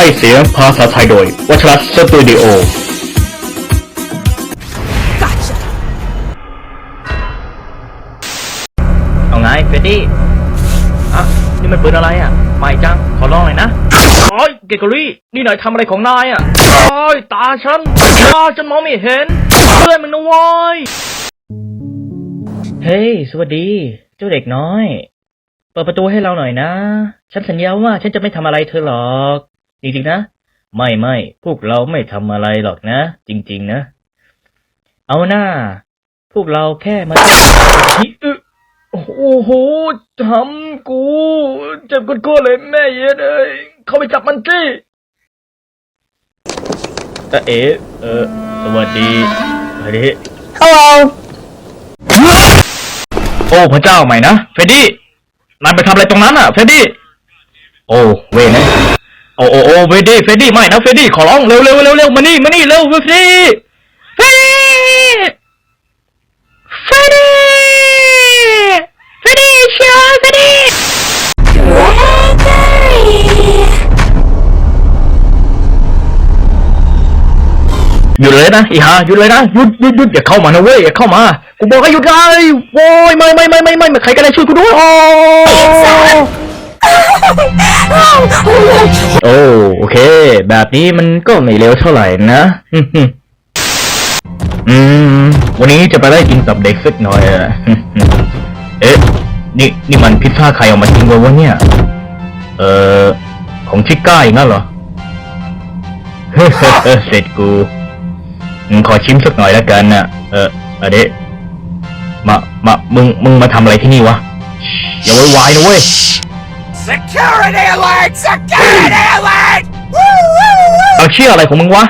ให้เสียงภาษาไทยโดย วัชรัตน์สตูดิโอ เอาไงเฟดดี้อะนี่มันปืนอะไรอะใหม่จัง ขอลองหน่อยนะโอ้ยเกเกอรี่ นี่หน่อยทำอะไรของนายอะโอ้ยตาฉันตาฉันมองไม่เห็นเพื่อนมึงนะเว้ยเฮ้ย สวัสดี เจ้าเด็กน้อย เปิดประตูให้เราหน่อยนะ ฉันสัญญาว่าฉันจะไม่ทำอะไรเธอหรอก จริงๆนะ ไม่ไม่พวกเราไม่ทำอะไรหรอกนะ จริง ๆ นะ เอาหน้า พวกเราแค่มาอึโอ้โหทำกูเจ็บก้นๆเลยแม่เย็ดเอ้ยเข้าไปจับมันสิตาเอ๋เออ สวัสดีสวัสดี Hello. โอ้พระเจ้าใหม่นะเฟรดดี้นายไปทำอะไรตรงนั้นอะเฟรดดี้ โอ้เวยนะ โอ้โอ้โอ้เฟดดี้เฟดดี้ไม่นะเฟดดี้ขอร้องเร็วเร็วเร็วเร็วมานี่มานี่เร็วเฟดดี้เฟดดี้เฟดดี้เฟดดี้เชียวเฟดดี้หยุดเลยนะอีฮาหยุดเลยนะหยุดหยุดหยุดอย่าเข้ามานะเว้ยอย่าเข้ามากูบอกให้หยุดเลยโว้ยไม่ไม่ไม่ไม่ไม่ไม่ใครก็ได้ช่วยกูด้วย โอ้โอเค แบบนี้มันก็ไม่เร็วเท่าไหร่นะ อืมอืมอืมวันนี้จะไปไล่กินกับเด็กสักหน่อยอะเอ๊ะ นี่นี่มันพิซซ่าใครเอามาทิ้งไว้วะเนี่ย เอ่อ ของชิก้าอย่างนั้นเหรอเฮ้ยเสร็จกู ขอชิมสักหน่อยแล้วกันนะเอออะเดะมา มา มึง มึงมาทำอะไรที่นี่วะ อย่าไว้วายนะเว้ย Security alert! Security alert! Woo, woo, woo. เอาเชื่ออะไรของมึงวะ